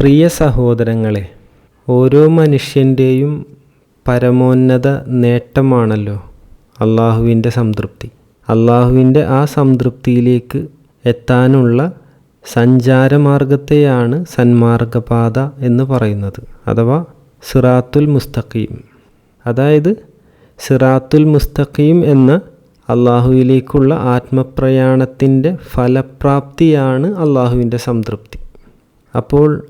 പ്രിയ സഹോദരങ്ങളെ ഓരോ മനുഷ്യന്റെയും പരമോന്നത നേട്ടമാണല്ലോ അള്ളാഹുവിന്റെ സംതൃപ്തി. അള്ളാഹുവിന്റെ ആ സംതൃപ്തിയിലേക്ക് എത്താനുള്ള സഞ്ചാരമാർഗത്തെയാണ് സന്മാർഗപാത എന്ന് പറയുന്നത് അഥവാ സിറാത്തുൽ മുസ്തഖീം. അതായത് സിറാത്തുൽ മുസ്തഖീം എന്ന അള്ളാഹുവിലേക്കുള്ള ആത്മപ്രയാണത്തിന്റെ ഫലപ്രാപ്തിയാണ് അള്ളാഹുവിന്റെ സംതൃപ്തി. അപ്പോൾ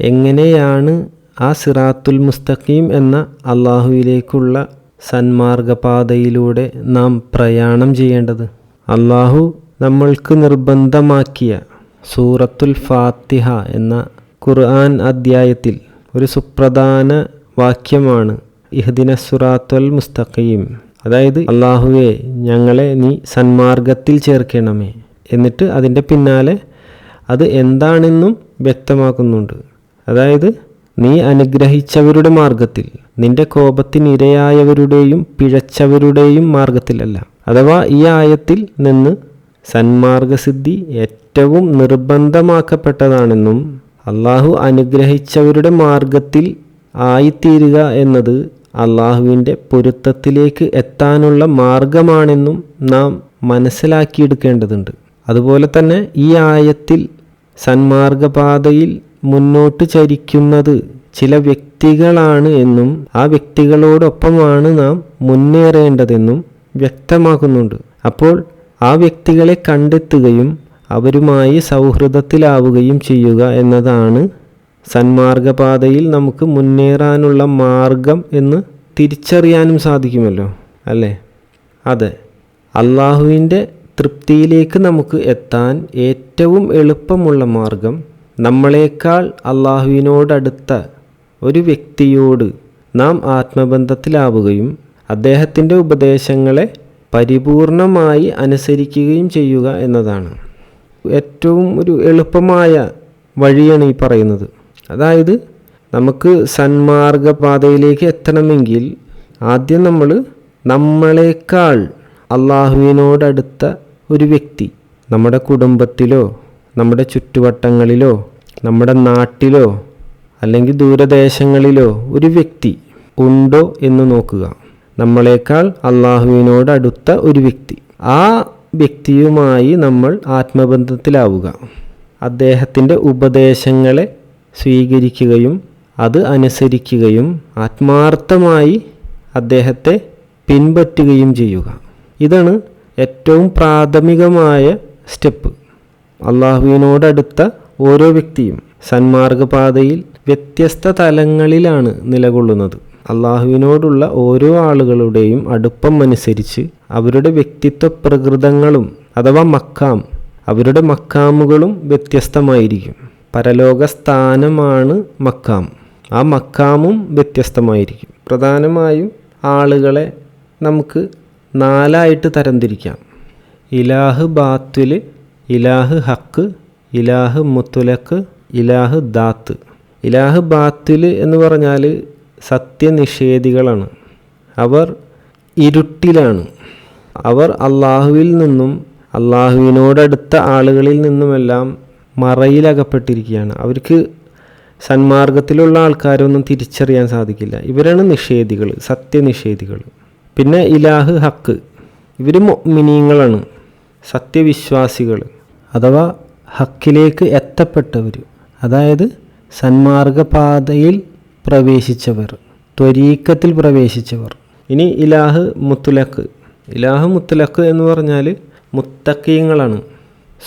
എങ്ങനെയാണ് ആ സിറാത്തുൽ മുസ്തഖീം എന്ന അള്ളാഹുവിലേക്കുള്ള സന്മാർഗപാതയിലൂടെ നാം പ്രയാണം ചെയ്യേണ്ടത്? അള്ളാഹു നമ്മൾക്ക് നിർബന്ധമാക്കിയ സൂറത്തുൽ ഫാത്തിഹ എന്ന ഖുർആൻ അധ്യായത്തിൽ ഒരു സുപ്രധാന വാക്യമാണ് ഇഹ്ദിന സുറാത്തുൽ മുസ്തഖീം. അതായത് അള്ളാഹുവെ ഞങ്ങളെ നീ സന്മാർഗത്തിൽ ചേർക്കണമേ. എന്നിട്ട് അതിന്റെ പിന്നാലെ അത് എന്താണെന്നും വ്യക്തമാക്കുന്നുണ്ട്. അതായത് നീ അനുഗ്രഹിച്ചവരുടെ മാർഗത്തിൽ നിന്റെ കോപത്തിനിരയായവരുടെയും പിഴച്ചവരുടെയും മാർഗത്തിലല്ല അഥവാ ഈ ആയത്തിൽ നിന്ന് സന്മാർഗസിദ്ധി ഏറ്റവും നിർബന്ധമാക്കപ്പെട്ടതാണെന്നും അള്ളാഹു അനുഗ്രഹിച്ചവരുടെ മാർഗത്തിൽ ആയിത്തീരുക എന്നത് അള്ളാഹുവിന്റെ പൊരുത്തത്തിലേക്ക് എത്താനുള്ള മാർഗമാണെന്നും നാം മനസ്സിലാക്കിയെടുക്കേണ്ടതുണ്ട്. അതുപോലെ തന്നെ ഈ ആയത്തിൽ സന്മാർഗപാതയിൽ മുന്നോട്ട് ചരിക്കുന്നത് ചില വ്യക്തികളാണ് എന്നും ആ വ്യക്തികളോടൊപ്പമാണ് നാം മുന്നേറേണ്ടതെന്നും വ്യക്തമാക്കുന്നുണ്ട്. അപ്പോൾ ആ വ്യക്തികളെ കണ്ടെത്തുകയും അവരുമായി സൗഹൃദത്തിലാവുകയും ചെയ്യുക എന്നതാണ് സന്മാർഗപാതയിൽ നമുക്ക് മുന്നേറാനുള്ള മാർഗം എന്ന് തിരിച്ചറിയാനും സാധിക്കുമല്ലോ അല്ലേ? അതെ. അള്ളാഹുവിന്റെ തൃപ്തിയിലേക്ക് നമുക്ക് എത്താൻ ഏറ്റവും എളുപ്പമുള്ള മാർഗം നമ്മളെക്കാൾ അള്ളാഹുവിനോടടുത്ത ഒരു വ്യക്തിയോട് നാം ആത്മബന്ധത്തിലാവുകയും അദ്ദേഹത്തിന്റെ ഉപദേശങ്ങളെ പരിപൂർണമായി അനുസരിക്കുകയും ചെയ്യുക എന്നതാണ്. ഏറ്റവും ഒരു എളുപ്പമായ വഴിയാണ് ഈ പറയുന്നത്. അതായത് നമുക്ക് സന്മാർഗപാതയിലേക്ക് എത്തണമെങ്കിൽ ആദ്യം നമ്മൾ നമ്മളേക്കാൾ അള്ളാഹുവിനോടടുത്ത ഒരു വ്യക്തി നമ്മുടെ കുടുംബത്തിലോ നമ്മുടെ ചുറ്റുവട്ടങ്ങളിലോ നമ്മുടെ നാട്ടിലോ അല്ലെങ്കിൽ ദൂരദേശങ്ങളിലോ ഒരു വ്യക്തി ഉണ്ടോ എന്ന് നോക്കുക. നമ്മളെക്കാൾ അള്ളാഹുവിനോടടുത്ത ഒരു വ്യക്തി. ആ വ്യക്തിയുമായി നമ്മൾ ആത്മബന്ധത്തിലാവുക. അദ്ദേഹത്തിന്റെ ഉപദേശങ്ങളെ സ്വീകരിക്കുകയും അത് അനുസരിക്കുകയും ആത്മാർത്ഥമായി അദ്ദേഹത്തെ പിൻപറ്റുകയും ചെയ്യുക. ഇതാണ് ഏറ്റവും പ്രാഥമികമായ സ്റ്റെപ്പ്. അള്ളാഹുവിനോടടുത്ത ഓരോ വ്യക്തിയും സന്മാർഗപാതയിൽ വ്യത്യസ്ത തലങ്ങളിലാണ് നിലകൊള്ളുന്നത്. അള്ളാഹുവിനോടുള്ള ഓരോ ആളുകളുടെയും അടുപ്പം അനുസരിച്ച് അവരുടെ വ്യക്തിത്വ പ്രകൃതങ്ങളും അഥവാ മക്കാം അവരുടെ മക്കാമുകളും വ്യത്യസ്തമായിരിക്കും. പരലോക സ്ഥാനമാണ് മക്കാം. ആ മക്കാമും വ്യത്യസ്തമായിരിക്കും. പ്രധാനമായും ആളുകളെ നമുക്ക് നാലായിട്ട് തരംതിരിക്കാം. ഇലാഹ് ബാത്തുൽ ഇലാഹ് ഹക്ക് ഇലാഹ് മുത്തുലക്ക് ഇലാഹ് ദാത്ത്. ഇലാഹ് ബാത്തിൽ എന്ന് പറഞ്ഞാൽ സത്യനിഷേധികളാണ്. അവർ ഇരുട്ടിലാണ്. അവർ അള്ളാഹുവിൽ നിന്നും അള്ളാഹുവിനോടടുത്ത ആളുകളിൽ നിന്നുമെല്ലാം മറയിലകപ്പെട്ടിരിക്കുകയാണ്. അവർക്ക് സന്മാർഗത്തിലുള്ള ആൾക്കാരൊന്നും തിരിച്ചറിയാൻ സാധിക്കില്ല. ഇവരാണ് നിഷേധികൾ സത്യനിഷേധികൾ പിന്നെ ഇലാഹ് ഹക്ക്. ഇവർ മിനിയങ്ങളാണ് സത്യവിശ്വാസികൾ അഥവാ ഹക്കിലേക്ക് എത്തപ്പെട്ടവർ അതായത് സന്മാർഗപാതയിൽ പ്രവേശിച്ചവർ ത്വരീക്കത്തിൽ പ്രവേശിച്ചവർ. ഇനി ഇലാഹ് മുത്തുലക്ക്. ഇലാഹ് മുത്തുലക്ക് എന്ന് പറഞ്ഞാൽ മുത്തക്കീങ്ങളാണ്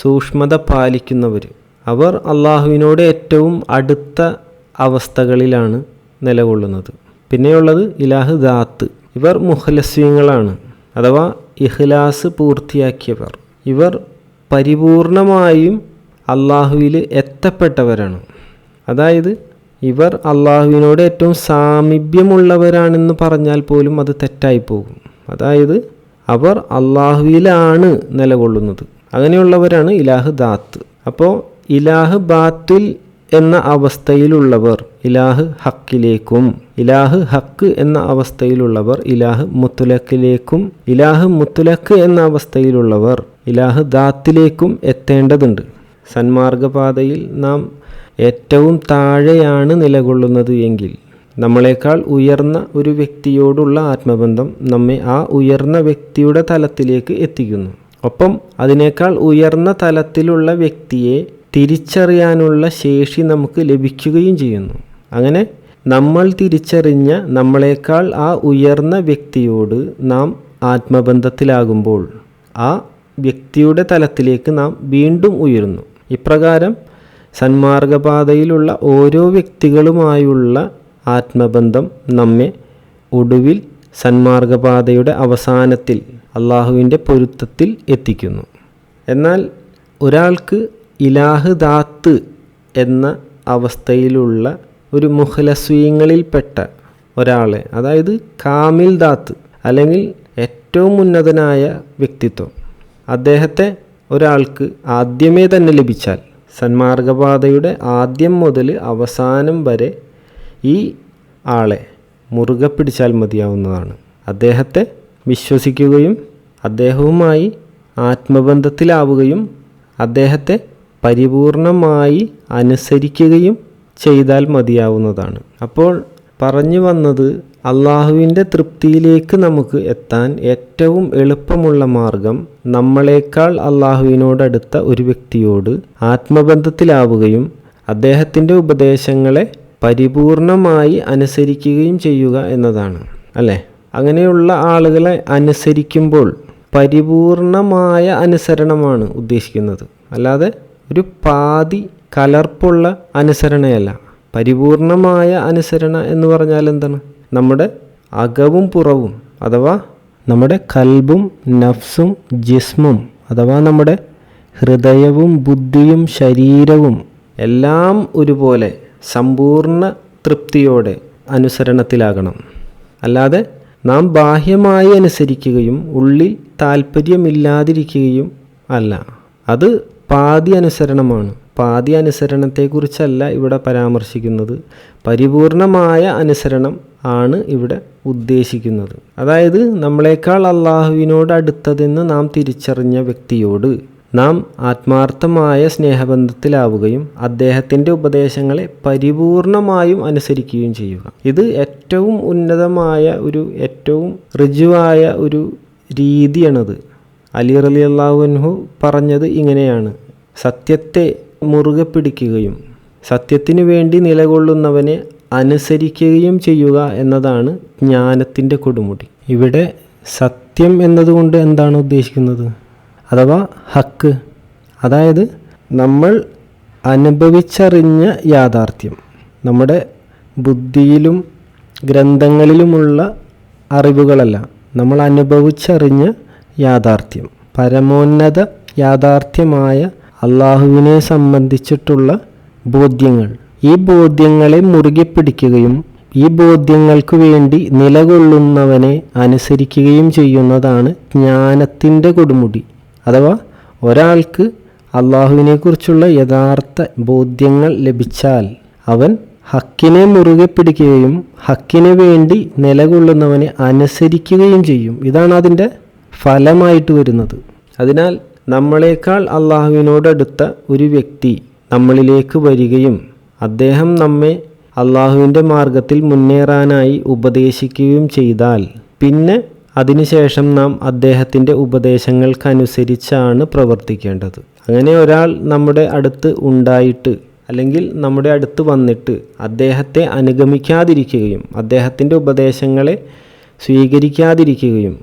സൂക്ഷ്മത പാലിക്കുന്നവർ. അവർ അള്ളാഹുവിനോട് ഏറ്റവും അടുത്ത അവസ്ഥകളിലാണ് നിലകൊള്ളുന്നത്. പിന്നെയുള്ളത് ഇലാഹ് ദാത്ത്. ഇവർ മുഹലസ്വീങ്ങളാണ് അഥവാ ഇഹ്ലാസ് പൂർത്തിയാക്കിയവർ. ഇവർ പരിപൂർണമായും അള്ളാഹുവിൽ എത്തപ്പെട്ടവരാണ്. അതായത് ഇവർ അള്ളാഹുവിനോട് ഏറ്റവും സാമീപ്യമുള്ളവരാണെന്ന് പറഞ്ഞാൽ പോലും അത് തെറ്റായി പോകും അതായത് അവർ അള്ളാഹുവിലാണ് നിലകൊള്ളുന്നത്. അങ്ങനെയുള്ളവരാണ് ഇലാഹ് ദാത്ത്. അപ്പോൾ ഇലാഹ് ബാത്തിൽ എന്ന അവസ്ഥയിലുള്ളവർ ഇലാഹ് ഹക്കിലേക്കും ഇലാഹ് ഹക്ക് എന്ന അവസ്ഥയിലുള്ളവർ ഇലാഹ് മുത്തുലക്കിലേക്കും ഇലാഹ് മുത്തുലക്ക് എന്ന അവസ്ഥയിലുള്ളവർ ഇലാഹ് ദാത്തിലേക്കും എത്തേണ്ടതുണ്ട്. സന്മാർഗപാതയിൽ നാം ഏറ്റവും താഴെയാണ് നിലകൊള്ളുന്നത് എങ്കിൽ നമ്മളെക്കാൾ ഉയർന്ന ഒരു വ്യക്തിയോടുള്ള ആത്മബന്ധം നമ്മെ ആ ഉയർന്ന വ്യക്തിയുടെ തലത്തിലേക്ക് എത്തിക്കുന്നു. ഒപ്പം അതിനേക്കാൾ ഉയർന്ന തലത്തിലുള്ള വ്യക്തിയെ തിരിച്ചറിയാനുള്ള ശേഷി നമുക്ക് ലഭിക്കുകയും ചെയ്യുന്നു. അങ്ങനെ നമ്മൾ തിരിച്ചറിഞ്ഞ നമ്മളെക്കാൾ ആ ഉയർന്ന വ്യക്തിയോട് നാം ആത്മബന്ധത്തിലാകുമ്പോൾ ആ വ്യക്തിയുടെ തലത്തിലേക്ക് നാം വീണ്ടും ഉയരുന്നു. ഇപ്രകാരം സന്മാർഗപാതയിലുള്ള ഓരോ വ്യക്തികളുമായുള്ള ആത്മബന്ധം നമ്മെ ഒടുവിൽ സന്മാർഗപാതയുടെ അവസാനത്തിൽ അള്ളാഹുവിന്റെ പൊരുത്തത്തിൽ എത്തിക്കുന്നു. എന്നാൽ ഒരാൾക്ക് ഇലാഹ് ദാത്ത് എന്ന അവസ്ഥയിലുള്ള ഒരു മുഹലസ്വീങ്ങളിൽപ്പെട്ട ഒരാളെ അതായത് കാമിൽ ദാത്ത് അല്ലെങ്കിൽ ഏറ്റവും ഉന്നതനായ വ്യക്തിത്വം അദ്ദേഹത്തെ ഒരാൾക്ക് ആദ്യമേ തന്നെ ലഭിച്ചാൽ സന്മാർഗപാതയുടെ ആദ്യം മുതൽ അവസാനം വരെ ഈ ആളെ മുറുകെ പിടിച്ചാൽ മതിയാവുന്നതാണ്. അദ്ദേഹത്തെ വിശ്വസിക്കുകയും അദ്ദേഹവുമായി ആത്മബന്ധത്തിലാവുകയും അദ്ദേഹത്തെ പരിപൂർണമായി അനുസരിക്കുകയും ചെയ്താൽ മതിയാവുന്നതാണ്. അപ്പോൾ പറഞ്ഞു വന്നത് അള്ളാഹുവിന്റെ തൃപ്തിയിലേക്ക് നമുക്ക് എത്താൻ ഏറ്റവും എളുപ്പമുള്ള മാർഗം നമ്മളെക്കാൾ അള്ളാഹുവിനോടടുത്ത ഒരു വ്യക്തിയോട് ആത്മബന്ധത്തിലാവുകയും അദ്ദേഹത്തിന്റെ ഉപദേശങ്ങളെ പരിപൂർണമായി അനുസരിക്കുകയും ചെയ്യുക എന്നതാണ് അല്ലേ? അങ്ങനെയുള്ള ആളുകളെ അനുസരിക്കുമ്പോൾ പരിപൂർണമായ അനുസരണമാണ് ഉദ്ദേശിക്കുന്നത്. അല്ലാതെ ഒരു പാതി കലർപ്പുള്ള അനുസരണയല്ല. പരിപൂർണമായ അനുസരണ എന്ന് പറഞ്ഞാൽ എന്താണ്? നമ്മുടെ അകവും പുറവും അഥവാ നമ്മുടെ കൽബും നഫ്സും ജിസ്മും അഥവാ നമ്മുടെ ഹൃദയവും ബുദ്ധിയും ശരീരവും എല്ലാം ഒരുപോലെ സമ്പൂർണ തൃപ്തിയോടെ അനുസരണത്തിലാകണം. അല്ലാതെ നാം ബാഹ്യമായി അനുസരിക്കുകയും ഉള്ളിൽ താല്പര്യമില്ലാതിരിക്കുകയും അല്ല. അത് പാതി അനുസരണമാണ്. പാതി അനുസരണത്തെക്കുറിച്ചല്ല ഇവിടെ പരാമർശിക്കുന്നത്. പരിപൂർണമായ അനുസരണം ആണ് ഇവിടെ ഉദ്ദേശിക്കുന്നത്. അതായത് നമ്മളെക്കാൾ അള്ളാഹുവിനോട് അടുത്തതെന്ന് നാം തിരിച്ചറിഞ്ഞ വ്യക്തിയോട് നാം ആത്മാർത്ഥമായ സ്നേഹബന്ധത്തിലാവുകയും അദ്ദേഹത്തിന്റെ ഉപദേശങ്ങളെ പരിപൂർണമായും അനുസരിക്കുകയും ചെയ്യുക. ഇത് ഏറ്റവും ഉന്നതമായ ഒരു ഏറ്റവും ഋജുവായ ഒരു രീതിയാണത്. അലി റലി അള്ളാഹുൻഹു പറഞ്ഞത് ഇങ്ങനെയാണ്. സത്യത്തെ മുറുകെ പിടിക്കുകയും സത്യത്തിനു വേണ്ടി നിലകൊള്ളുന്നവനെ അനുസരിക്കുകയും ചെയ്യുക എന്നതാണ് ജ്ഞാനത്തിന്റെ കൊടുമുടി. ഇവിടെ സത്യം എന്നതുകൊണ്ട് എന്താണ് ഉദ്ദേശിക്കുന്നത്? അഥവാ ഹക്ക്. അതായത് നമ്മൾ അനുഭവിച്ചറിഞ്ഞ യാഥാർത്ഥ്യം. നമ്മുടെ ബുദ്ധിയിലും ഗ്രന്ഥങ്ങളിലുമുള്ള അറിവുകളല്ല. നമ്മൾ അനുഭവിച്ചറിഞ്ഞ യാഥാർത്ഥ്യം. പരമോന്നത യാഥാർത്ഥ്യമായ അള്ളാഹുവിനെ സംബന്ധിച്ചിട്ടുള്ള ബോധ്യങ്ങൾ. ഈ ബോധ്യങ്ങളെ മുറുകെ പിടിക്കുകയും ഈ ബോധ്യങ്ങൾക്ക് വേണ്ടി നിലകൊള്ളുന്നവനെ അനുസരിക്കുകയും ചെയ്യുന്നതാണ് ജ്ഞാനത്തിന്റെ കൊടുമുടി. അഥവാ ഒരാൾക്ക് അള്ളാഹുവിനെക്കുറിച്ചുള്ള യഥാർത്ഥ ബോധ്യങ്ങൾ ലഭിച്ചാൽ അവൻ ഹക്കിനെ മുറുകെ പിടിക്കുകയും ഹക്കിന് വേണ്ടി നിലകൊള്ളുന്നവനെ അനുസരിക്കുകയും ചെയ്യും. ഇതാണ് അതിന്റെ ഫലമായിട്ട് വരുന്നത്. അതിനാൽ നമ്മളെക്കാൾ അള്ളാഹുവിനോടടുത്ത ഒരു വ്യക്തി നമ്മളിലേക്ക് വരികയും അദ്ദേഹം നമ്മെ അള്ളാഹുവിന്റെ മാർഗത്തിൽ മുന്നേറാനായി ഉപദേശിക്കുകയും ചെയ്താൽ പിന്നെ അതിനുശേഷം നാം അദ്ദേഹത്തിന്റെ ഉപദേശങ്ങൾക്കനുസരിച്ചാണ് പ്രവർത്തിക്കേണ്ടത്. അങ്ങനെ ഒരാൾ നമ്മുടെ അടുത്ത് ഉണ്ടായിട്ട് അല്ലെങ്കിൽ നമ്മുടെ അടുത്ത് വന്നിട്ട് അദ്ദേഹത്തെ അനുഗമിക്കാതിരിക്കുകയും അദ്ദേഹത്തിന്റെ ഉപദേശങ്ങളെ സ്വീകരിക്കാതിരിക്കുകയും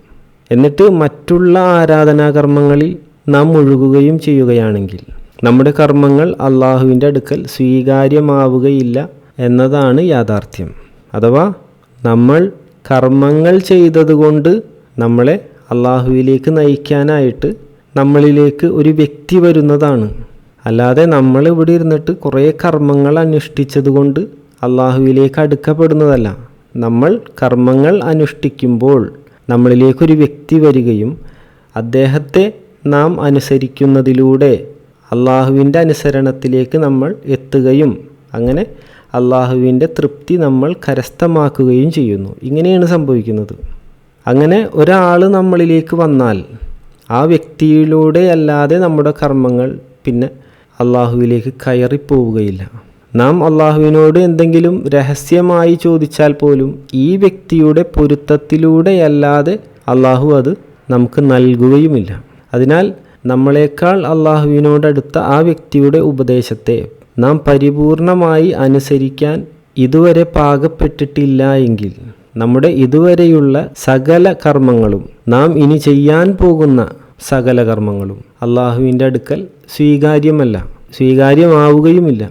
എന്നിട്ട് മറ്റുള്ള ആരാധനാകർമ്മങ്ങളിൽ നാം മുഴുകുകയും ചെയ്യുകയാണെങ്കിൽ നമ്മുടെ കർമ്മങ്ങൾ അള്ളാഹുവിന്റെ അടുക്കൽ സ്വീകാര്യമാവുകയില്ല എന്നതാണ് യാഥാർത്ഥ്യം. അഥവാ നമ്മൾ കർമ്മങ്ങൾ ചെയ്തതുകൊണ്ട് നമ്മളെ അള്ളാഹുവിലേക്ക് നയിക്കാനായിട്ട് നമ്മളിലേക്ക് ഒരു വ്യക്തി വരുന്നതാണ്. അല്ലാതെ നമ്മൾ ഇവിടെ ഇരുന്നിട്ട് കുറേ കർമ്മങ്ങൾ അനുഷ്ഠിച്ചതുകൊണ്ട് അള്ളാഹുവിലേക്ക് അടുക്കപ്പെടുന്നതല്ല. നമ്മൾ കർമ്മങ്ങൾ അനുഷ്ഠിക്കുമ്പോൾ നമ്മളിലേക്കൊരു വ്യക്തി വരികയും അദ്ദേഹത്തെ നാം അനുസരിക്കുന്നതിലൂടെ അള്ളാഹുവിന്റെ അനുസരണത്തിലേക്ക് നമ്മൾ എത്തുകയും അങ്ങനെ അള്ളാഹുവിന്റെ തൃപ്തി നമ്മൾ കരസ്ഥമാക്കുകയും ചെയ്യുന്നു. ഇങ്ങനെയാണ് സംഭവിക്കുന്നത്. അങ്ങനെ ഒരാൾ നമ്മളിലേക്ക് വന്നാൽ ആ വ്യക്തിയിലൂടെ അല്ലാതെ നമ്മുടെ കർമ്മങ്ങൾ പിന്നെ അള്ളാഹുവിലേക്ക് കയറിപ്പോവുകയില്ല. നാം അള്ളാഹുവിനോട് എന്തെങ്കിലും രഹസ്യമായി ചോദിച്ചാൽ പോലും ഈ വ്യക്തിയുടെ പൊരുത്തത്തിലൂടെയല്ലാതെ അള്ളാഹു അത് നമുക്ക് നൽകുകയുമില്ല. അതിനാൽ നമ്മളെക്കാൾ അള്ളാഹുവിനോടടുത്ത ആ വ്യക്തിയുടെ ഉപദേശത്തെ നാം പരിപൂർണമായി അനുസരിക്കാൻ ഇതുവരെ പാകപ്പെട്ടിട്ടില്ല എങ്കിൽ നമ്മുടെ ഇതുവരെയുള്ള സകല കർമ്മങ്ങളും നാം ഇനി ചെയ്യാൻ പോകുന്ന സകല കർമ്മങ്ങളും അള്ളാഹുവിന്റെ അടുക്കൽ സ്വീകാര്യമല്ല സ്വീകാര്യമാവുകയുമില്ല.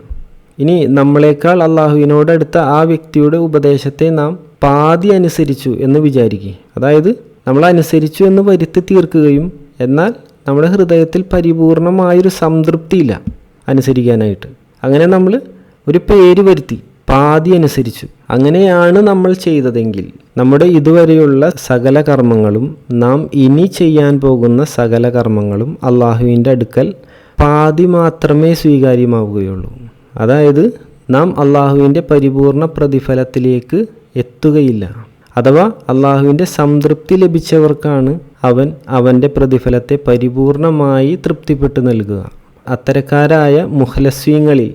ഇനി നമ്മളെക്കാൾ അള്ളാഹുവിനോടടുത്ത ആ വ്യക്തിയുടെ ഉപദേശത്തെ നാം പാതി അനുസരിച്ചു എന്ന് വിചാരിക്കുക. അതായത് നമ്മൾ അനുസരിച്ചു എന്ന് വരുത്തി തീർക്കുകയും എന്നാൽ നമ്മുടെ ഹൃദയത്തിൽ പരിപൂർണമായൊരു സംതൃപ്തിയില്ല അനുസരിക്കാനായിട്ട്. അങ്ങനെ നമ്മൾ ഒരു പേര് വരുത്തി പാതി അനുസരിച്ചു. അങ്ങനെയാണ് നമ്മൾ ചെയ്തതെങ്കിൽ നമ്മുടെ ഇതുവരെയുള്ള സകല കർമ്മങ്ങളും നാം ഇനി ചെയ്യാൻ പോകുന്ന സകല കർമ്മങ്ങളും അള്ളാഹുവിന്റെ അടുക്കൽ പാതി മാത്രമേ സ്വീകാര്യമാവുകയുള്ളൂ. അതായത് നാം അള്ളാഹുവിന്റെ പരിപൂർണ പ്രതിഫലത്തിലേക്ക് എത്തുകയില്ല. അഥവാ അള്ളാഹുവിന്റെ സംതൃപ്തി ലഭിച്ചവർക്കാണ് അവൻ അവന്റെ പ്രതിഫലത്തെ പരിപൂർണമായി തൃപ്തിപ്പെട്ടു നൽകുക. അത്തരക്കാരായ മുഹലസ്വീങ്ങളിൽ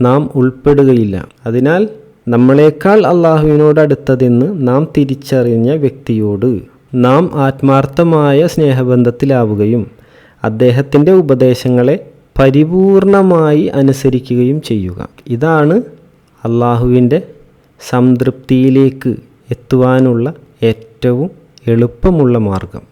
നാം ഉൾപ്പെടുകയില്ല. അതിനാൽ നമ്മളെക്കാൾ അള്ളാഹുവിനോടടുത്തതെന്ന് നാം തിരിച്ചറിഞ്ഞ വ്യക്തിയോട് നാം ആത്മാർത്ഥമായ സ്നേഹബന്ധത്തിലാവുകയും അദ്ദേഹത്തിന്റെ ഉപദേശങ്ങളെ പരിപൂർണമായി അനുസരിക്കുകയും ചെയ്യുക. ഇതാണ് അള്ളാഹുവിന്റെ സംതൃപ്തിയിലേക്ക് എത്തുവാനുള്ള ഏറ്റവും എളുപ്പമുള്ള മാർഗം.